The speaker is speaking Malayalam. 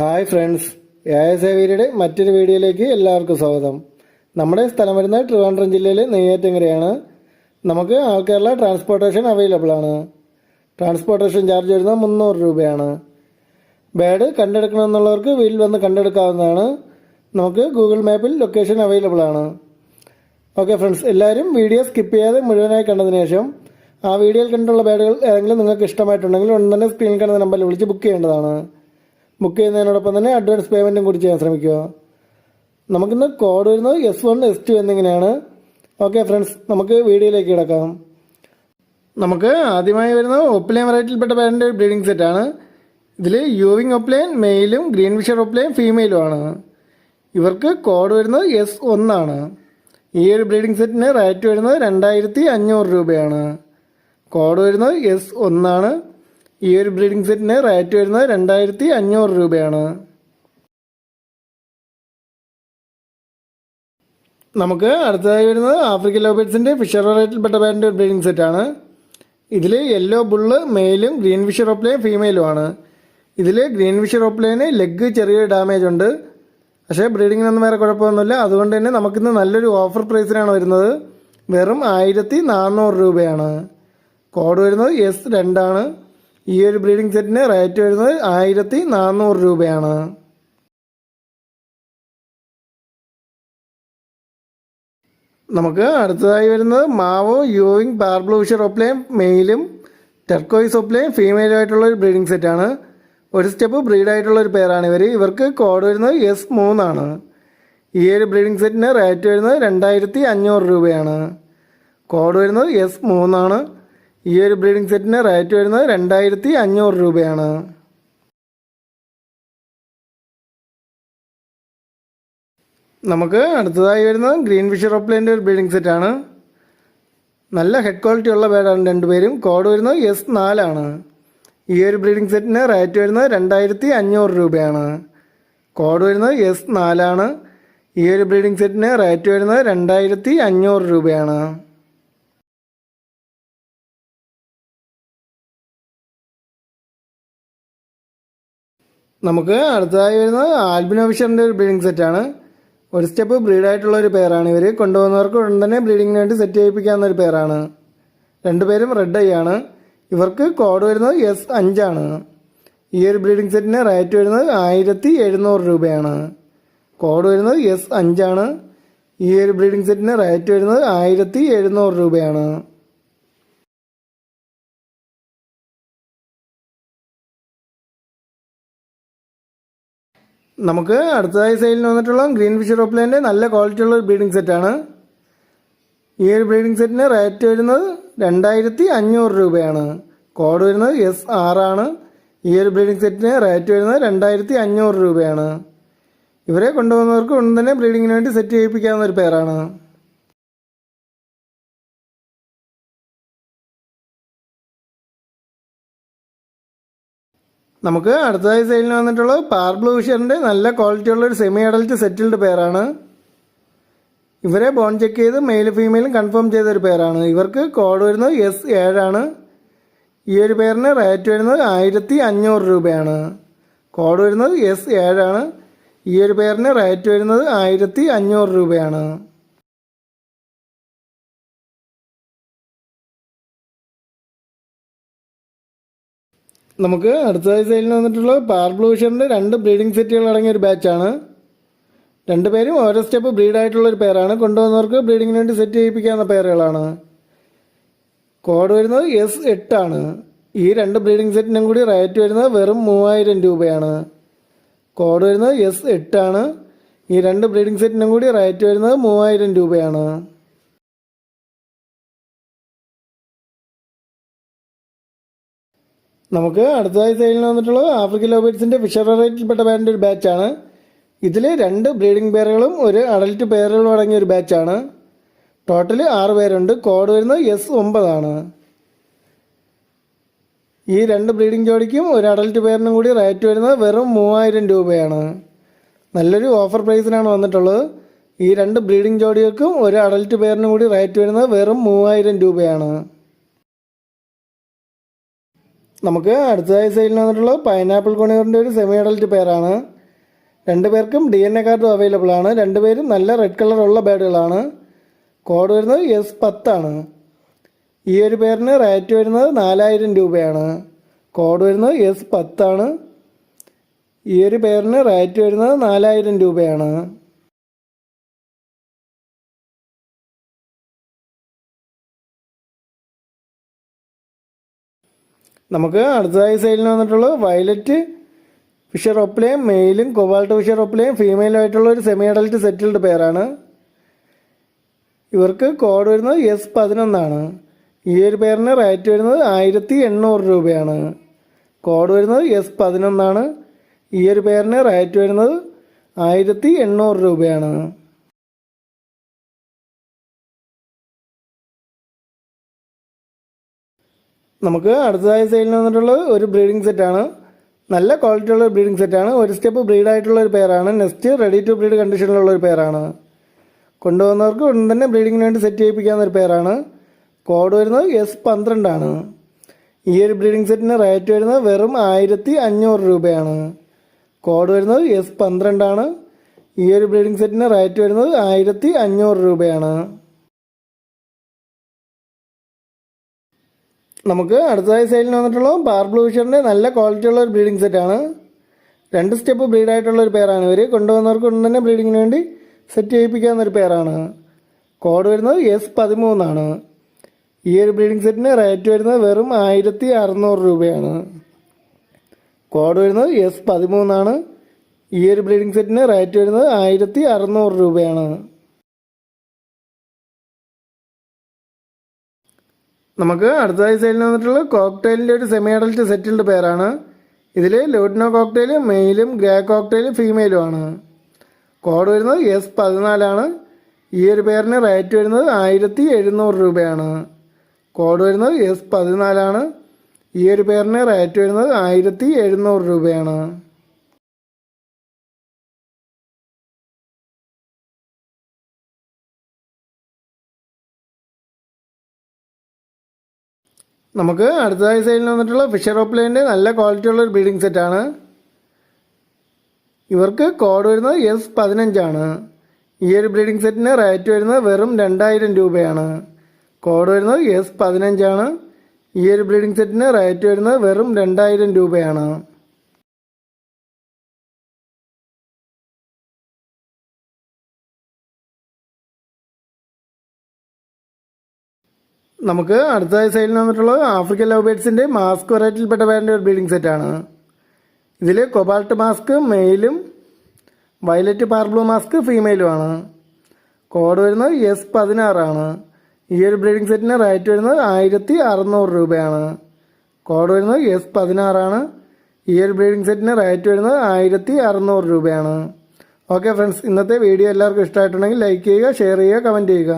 ഹായ് ഫ്രണ്ട്സ് ഏയസേവീരുടെ മറ്റൊരു വീഡിയോയിലേക്ക് എല്ലാവർക്കും സ്വാഗതം. നമ്മുടെ സ്ഥലം വരുന്നത് ട്രിവാൻഡ്രം ജില്ലയിലെ നെയ്യാറ്റിങ്കരയാണ് നമുക്ക് ആൾ ട്രാൻസ്പോർട്ടേഷൻ അവൈലബിൾ ആണ്. ട്രാൻസ്പോർട്ടേഷൻ ചാർജ് വരുന്നത് മുന്നൂറ് രൂപയാണ്. ബാഡ് കണ്ടെടുക്കണമെന്നുള്ളവർക്ക് വീട്ടിൽ വന്ന് കണ്ടെടുക്കാവുന്നതാണ്. നമുക്ക് ഗൂഗിൾ മാപ്പിൽ ലൊക്കേഷൻ അവൈലബിൾ ആണ്. ഓക്കെ ഫ്രണ്ട്സ് എല്ലാവരും വീഡിയോ സ്കിപ്പ് ചെയ്യാതെ മുഴുവനായി കണ്ടതിന് ശേഷം ആ വീഡിയോയിൽ കണ്ടുള്ള ബാഡുകൾ ഏതെങ്കിലും നിങ്ങൾക്ക് ഇഷ്ടമായിട്ടുണ്ടെങ്കിൽ ഉടൻ തന്നെ സ്ക്രീനിൽ കാണുന്ന നമ്പറിൽ വിളിച്ച് ബുക്ക് ചെയ്യേണ്ടതാണ്. ബുക്ക് ചെയ്യുന്നതിനോടൊപ്പം തന്നെ അഡ്വാൻസ് പേയ്മെന്റും കൂടി ചെയ്യാൻ ശ്രമിക്കുക. നമുക്കിന്ന് കോഡ് വരുന്നത് എസ് വൺ എസ് ടു എന്നിങ്ങനെയാണ്. ഓക്കെ ഫ്രണ്ട്സ് നമുക്ക് വീഡിയോയിലേക്ക് കിടക്കാം. നമുക്ക് ആദ്യമായി വരുന്നത് ഒപ്ലൈൻ വെറൈറ്റിയിൽപ്പെട്ട പേരന്റെ ബ്രീഡിംഗ് സെറ്റാണ് ഇതിൽ യൂവിങ് ഒപ്ലൈൻ മെയിലും ഗ്രീൻ വിഷർ ഒപ്ലൈൻ ഫീമെയിലും ആണ് ഇവർക്ക് കോഡ് വരുന്നത് എസ് ഒന്നാണ് ഈ ഒരു ബ്രീഡിംഗ് സെറ്റിന് റേറ്റ് വരുന്നത് രണ്ടായിരത്തി അഞ്ഞൂറ് രൂപയാണ്. കോഡ് വരുന്നത് എസ് ഒന്നാണ് ഈ ഒരു ബ്രീഡിംഗ് സെറ്റിന് റേറ്റ് വരുന്നത് രണ്ടായിരത്തി അഞ്ഞൂറ് രൂപയാണ്. നമുക്ക് അടുത്തതായി വരുന്നത് ആഫ്രിക്കൻ ലോബേറ്റ്സിന്റെ ഫിഷർ വെറൈറ്റിയിൽപ്പെട്ട പാരന്റെ ഒരു ബ്രീഡിംഗ് സെറ്റാണ്. ഇതിൽ യെല്ലോ ബുള്ള് മെയിലും ഗ്രീൻ ഫിഷർ ഫീമെയിലും ആണ് ഇതിൽ ഗ്രീൻ ഫിഷർ ഓപ്ലൈന് ലെഗ് ചെറിയൊരു ഡാമേജ് ഉണ്ട്. പക്ഷേ ബ്രീഡിങ്ങിനൊന്നും വേറെ കുഴപ്പമൊന്നുമില്ല. അതുകൊണ്ട് തന്നെ നമുക്കിന്ന് നല്ലൊരു ഓഫർ പ്രൈസിനാണ് വരുന്നത്. വെറും ആയിരത്തി നാനൂറ് രൂപയാണ്. കോഡ് വരുന്നത് എസ് രണ്ടാണ്. ഈ ഒരു ബ്രീഡിംഗ് സെറ്റിന് റേറ്റ് വരുന്നത് ആയിരത്തി നാനൂറ് രൂപയാണ്. നമുക്ക് അടുത്തതായി വരുന്നത് മാവോ യൂവിങ് പാർബ്ലൂഷർ ഒപ്ലയും മെയിലും ടെർക്കോയിസ് ഒപ്ലയും ഫീമെയിലും ആയിട്ടുള്ള ഒരു ബ്രീഡിംഗ് സെറ്റാണ്. ഒരു സ്റ്റെപ്പ് ബ്രീഡായിട്ടുള്ള ഒരു പേരാണ് ഇവർ ഇവർക്ക് കോഡ് വരുന്നത് എസ് മൂന്നാണ്. ഈ ഒരു ബ്രീഡിംഗ് സെറ്റിന് റേറ്റ് വരുന്നത് രണ്ടായിരത്തി അഞ്ഞൂറ് രൂപയാണ്. കോഡ് വരുന്നത് എസ് മൂന്നാണ്. ഈ ഒരു ബ്രീഡിംഗ് സെറ്റിന് റേറ്റ് വരുന്നത് രണ്ടായിരത്തി അഞ്ഞൂറ് രൂപയാണ്. നമുക്ക് അടുത്തതായി വരുന്നത് ഗ്രീൻ ഫിഷർ ഓപ്ലൈന്റെ ഒരു ബ്രീഡിംഗ് സെറ്റാണ്. നല്ല ഹെഡ് ക്വാളിറ്റി ഉള്ള ബേഡാണ് രണ്ടുപേരും കോഡ് വരുന്നത് എസ് നാലാണ്. ഈ ഒരു ബ്രീഡിംഗ് സെറ്റിന് റേറ്റ് വരുന്നത് രണ്ടായിരത്തി അഞ്ഞൂറ് രൂപയാണ്. കോഡ് വരുന്നത് എസ് നാലാണ്. ഈ ഒരു ബ്രീഡിംഗ് സെറ്റിന് റേറ്റ് വരുന്നത് രണ്ടായിരത്തി അഞ്ഞൂറ് രൂപയാണ്. നമുക്ക് അടുത്തതായി വരുന്നത് ആൽബിനോ ഫിഷറിന്റെ ഒരു ബ്രീഡിംഗ് സെറ്റാണ് ഒരു സ്റ്റെപ്പ് ബ്രീഡായിട്ടുള്ള ഒരു പേരാണ് ഇവർ കൊണ്ടുപോകുന്നവർക്ക് ഉടൻ തന്നെ ബ്രീഡിങ്ങിന് വേണ്ടി സെറ്റ് ചെയ്യിപ്പിക്കാവുന്ന ഒരു പേരാണ് രണ്ടുപേരും റെഡ് ഐ ആണ്. ഇവർക്ക് കോഡ് വരുന്നത് എസ് അഞ്ചാണ് ഈ ഒരു ബ്രീഡിംഗ് സെറ്റിന് റേറ്റ് വരുന്നത് ആയിരത്തി എഴുന്നൂറ് രൂപയാണ്. കോഡ് വരുന്നത് എസ് അഞ്ചാണ് ഈ ഒരു ബ്രീഡിംഗ് സെറ്റിന് റേറ്റ് വരുന്നത് ആയിരത്തി എഴുന്നൂറ് രൂപയാണ്. നമുക്ക് അടുത്തതായി സെയിലിന് വന്നിട്ടുള്ള ഗ്രീൻ ഫിഷ് റോപ്ലേന്റെ നല്ല ക്വാളിറ്റി ഉള്ള ഒരു ബ്രീഡിംഗ് സെറ്റാണ് ഈ ഒരു ബ്രീഡിംഗ് സെറ്റിന് റേറ്റ് വരുന്നത് രണ്ടായിരത്തി അഞ്ഞൂറ് രൂപയാണ്. കോഡ് വരുന്നത് എസ് ആറാണ് ഈ ഒരു ബ്രീഡിംഗ് സെറ്റിന് റേറ്റ് വരുന്നത് രണ്ടായിരത്തി അഞ്ഞൂറ് രൂപയാണ്. ഇവരെ കൊണ്ടുപോകുന്നവർക്ക് ഉടൻ തന്നെ ബ്രീഡിങ്ങിന് വേണ്ടി സെറ്റ് ചെയ്യിപ്പിക്കാവുന്ന ഒരു പേരാണ് നമുക്ക് അടുത്തതായി സെയിലിന് വന്നിട്ടുള്ളത് പാർബ്ലൂ ഫിഷറിന്റെ നല്ല ക്വാളിറ്റി ഉള്ള ഒരു സെമി അഡൽറ്റ് സെറ്റിൽഡ് പേരാണ് ഇവരെ ബോൺ ചെക്ക് ചെയ്ത് മെയിൽ ഫീമെയിലും കൺഫേം ചെയ്ത ഒരു പേരാണ് ഇവർക്ക് കോഡ് വരുന്നത് എസ് ഏഴാണ് ഈ ഒരു പേരിന് റേറ്റ് വരുന്നത് ആയിരത്തി അഞ്ഞൂറ് രൂപയാണ്. കോഡ് വരുന്നത് എസ് ഏഴാണ് ഈ ഒരു പേരിന് റേറ്റ് വരുന്നത് ആയിരത്തി അഞ്ഞൂറ് രൂപയാണ്. നമുക്ക് അടുത്തതായി സെയിലിന് വന്നിട്ടുള്ളത് പാർബ്ലൂഷറിന്റെ രണ്ട് ബ്രീഡിംഗ് സെറ്റുകൾ അടങ്ങിയ ഒരു ബാച്ചാണ് രണ്ടുപേരും ഓരോ സ്റ്റെപ്പ് ബ്രീഡായിട്ടുള്ള ഒരു പേരാണ് കൊണ്ടുവന്നവർക്ക് ബ്രീഡിങ്ങിന് വേണ്ടി സെറ്റ് ചെയ്യിപ്പിക്കാവുന്ന പേരുകളാണ് കോഡ് വരുന്നത് എസ് എട്ടാണ് ഈ രണ്ട് ബ്രീഡിംഗ് സെറ്റിനും കൂടി റേറ്റ് വരുന്നത് വെറും മൂവായിരം രൂപയാണ്. കോഡ് വരുന്നത് എസ് എട്ടാണ് ഈ രണ്ട് ബ്രീഡിംഗ് സെറ്റിനും കൂടി റേറ്റ് വരുന്നത് മൂവായിരം രൂപയാണ്. നമുക്ക് അടുത്തതായി സെയിലിന് വന്നിട്ടുള്ളത് ആഫ്രിക്കൻ ലോബേറ്റ്സിന്റെ ഫിഷർ വെറൈറ്റിയിൽപ്പെട്ട ബാൻഡ് ഒരു ബാച്ചാണ്. ഇതിൽ രണ്ട് ബ്രീഡിംഗ് പേരുകളും ഒരു അഡൽറ്റ് പേരുകളും അടങ്ങിയ ഒരു ബാച്ചാണ്. ടോട്ടൽ ആറ് പേരുണ്ട്. കോഡ് വരുന്നത് എസ് ഒമ്പതാണ്. ഈ രണ്ട് ബ്രീഡിംഗ് ജോഡിക്കും ഒരു അഡൽറ്റ് പേരിനും കൂടി റേറ്റ് വരുന്നത് വെറും മൂവായിരം രൂപയാണ്. നല്ലൊരു ഓഫർ പ്രൈസിനാണ് വന്നിട്ടുള്ളത്. ഈ രണ്ട് ബ്രീഡിംഗ് ജോഡികൾക്കും ഒരു അഡൽറ്റ് പേരിനും കൂടി റേറ്റ് വരുന്നത് വെറും മൂവായിരം രൂപയാണ്. നമുക്ക് അടുത്തതായി സെയിലിന് വന്നിട്ടുള്ളത് പൈനാപ്പിൾ കൊണിയറിന്റെ ഒരു സെമി അഡൽറ്റ് പേരാണ് രണ്ട് പേർക്കും ഡി എൻ എ കാർഡും അവൈലബിൾ ആണ്. രണ്ടുപേരും നല്ല റെഡ് കളറുള്ള ബേഡുകളാണ് കോഡ് വരുന്നത് എസ് പത്താണ് ഈ ഒരു പേരിന് റേറ്റ് വരുന്നത് നാലായിരം രൂപയാണ്. കോഡ് വരുന്നത് എസ് പത്താണ് ഈ ഒരു പേരിന് റേറ്റ് വരുന്നത് നാലായിരം രൂപയാണ്. നമുക്ക് അടുത്തതായി സൈഡിൽ വന്നിട്ടുള്ളത് വയലറ്റ് ഫിഷർ ഒപ്പിലെയും മെയിലും കൊബാൾട്ട് ഫിഷർ ഒപ്പിലെയും ഫീമെയിലും ആയിട്ടുള്ള ഒരു സെമി അഡൽറ്റ് സെറ്റിൽഡ് പേരാണ് ഇവർക്ക് കോഡ് വരുന്നത് എസ് പതിനൊന്നാണ്. ഈ ഒരു പേരിന് റേറ്റ് വരുന്നത് ആയിരത്തി എണ്ണൂറ് രൂപയാണ്. കോഡ് വരുന്നത് എസ് പതിനൊന്നാണ്. ഈ ഒരു പേരിന് റേറ്റ് വരുന്നത് ആയിരത്തി എണ്ണൂറ് രൂപയാണ്. നമുക്ക് അടുത്തതായി സെയിലിന് വന്നിട്ടുള്ളത് ഒരു ബ്രീഡിംഗ് സെറ്റാണ് നല്ല ക്വാളിറ്റി ഉള്ള ബ്രീഡിംഗ് സെറ്റാണ് ഒരു സ്റ്റെപ്പ് ബ്രീഡായിട്ടുള്ള ഒരു പെയറാണ് നെക്സ്റ്റ് റെഡി ടു ബ്രീഡ് കണ്ടീഷനിലുള്ള ഒരു പെയറാണ് കൊണ്ടുവന്നവർക്ക് ഉടൻ തന്നെ ബ്രീഡിങ്ങിന് വേണ്ടി സെറ്റ് ചെയ്യിപ്പിക്കാവുന്ന ഒരു പെയറാണ് കോഡ് വരുന്നത് എസ് പന്ത്രണ്ടാണ് ഈ ഒരു ബ്രീഡിംഗ് സെറ്റിന് റേറ്റ് വരുന്നത് വെറും ആയിരത്തി അഞ്ഞൂറ് രൂപയാണ്. കോഡ് വരുന്നത് എസ് പന്ത്രണ്ടാണ് ഈ ഒരു ബ്രീഡിംഗ് സെറ്റിന് റേറ്റ് വരുന്നത് ആയിരത്തി അഞ്ഞൂറ് രൂപയാണ്. നമുക്ക് അടുത്തതായി സൈഡിൽ വന്നിട്ടുള്ള ബാർ ബ്ലൂഷറിന്റെ നല്ല ക്വാളിറ്റി ഉള്ള ഒരു ബ്രീഡിംഗ് സെറ്റാണ് രണ്ട് സ്റ്റെപ്പ് ബ്രീഡായിട്ടുള്ള ഒരു പേരാണ് ഇവർ കൊണ്ടുവന്നവർക്ക് ഉടൻ തന്നെ ബ്രീഡിങ്ങിന് വേണ്ടി സെറ്റ് ചെയ്യിപ്പിക്കാവുന്ന ഒരു പേരാണ് കോഡ് വരുന്നത് എസ് പതിമൂന്നാണ് ഈ ഒരു ബ്രീഡിംഗ് സെറ്റിന് റേറ്റ് വരുന്നത് വെറും ആയിരത്തി അറുന്നൂറ് രൂപയാണ്. കോഡ് വരുന്നത് എസ് പതിമൂന്നാണ് ഈ ഒരു ബ്രീഡിംഗ് സെറ്റിന് റേറ്റ് വരുന്നത് ആയിരത്തി അറുന്നൂറ് രൂപയാണ്. നമുക്ക് അടുത്തതായി സെയിലിന് വന്നിട്ടുള്ള കോക്ടെയിലിന്റെ ഒരു സെമി അഡൽറ്റ് സെറ്റിൽഡ് പേരാണ് ഇതിൽ ലൂട്ടിനോ കോക്ടെയിൽ മെയിലും ഗ്രേ കോക്ടെയിൽ ഫീമെയിലും ആണ്. കോഡ് വരുന്നത് എസ് പതിനാലാണ് ഈ ഒരു പേരിന് റേറ്റ് വരുന്നത് ആയിരത്തി എഴുന്നൂറ് രൂപയാണ്. കോഡ് വരുന്നത് എസ് പതിനാലാണ് ഈ ഒരു പേരിന് റേറ്റ് വരുന്നത് ആയിരത്തി എഴുന്നൂറ് രൂപയാണ്. നമുക്ക് അടുത്തതായി സൈഡിൽ വന്നിട്ടുള്ള ഫിഷർ ഓപ്ലൈന്റെ നല്ല ക്വാളിറ്റി ഉള്ള ഒരു ബ്രീഡിംഗ് സെറ്റാണ് ഇവർക്ക് കോഡ് വരുന്നത് എസ് പതിനഞ്ചാണ് ഈ ഒരു ബ്രീഡിംഗ് സെറ്റിന് റേറ്റ് വരുന്നത് വെറും രണ്ടായിരം രൂപയാണ്. കോഡ് വരുന്നത് എസ് പതിനഞ്ചാണ് ഈ ഒരു ബ്രീഡിംഗ് സെറ്റിന് റേറ്റ് വരുന്നത് വെറും രണ്ടായിരം രൂപയാണ്. നമുക്ക് അടുത്ത സൈഡിൽ വന്നിട്ടുള്ളത് ആഫ്രിക്കൻ ലവ് ബേഡ്സിന്റെ മാസ്ക് വെറൈറ്റിയിൽപ്പെട്ട പേരിന്റെ ഒരു ബ്രീഡിംഗ് സെറ്റാണ് ഇതിൽ കൊബാൾട്ട് മാസ്ക് മെയിലും വയലറ്റ് പാർബ്ലൂ മാസ്ക് ഫീമെയിലുമാണ് കോഡ് വരുന്നത് എസ് പതിനാറാണ് ഈ ഒരു ബ്രീഡിംഗ് സെറ്റിന് റേറ്റ് വരുന്നത് ആയിരത്തി അറുന്നൂറ് രൂപയാണ്. കോഡ് വരുന്നത് എസ് പതിനാറാണ് ഈ ഒരു ബ്രീഡിംഗ് സെറ്റിന് റേറ്റ് വരുന്നത് ആയിരത്തി അറുന്നൂറ് രൂപയാണ്. ഓക്കെ ഫ്രണ്ട്സ് ഇന്നത്തെ വീഡിയോ എല്ലാവർക്കും ഇഷ്ടമായിട്ടുണ്ടെങ്കിൽ ലൈക്ക് ചെയ്യുക ഷെയർ ചെയ്യുക കമന്റ് ചെയ്യുക.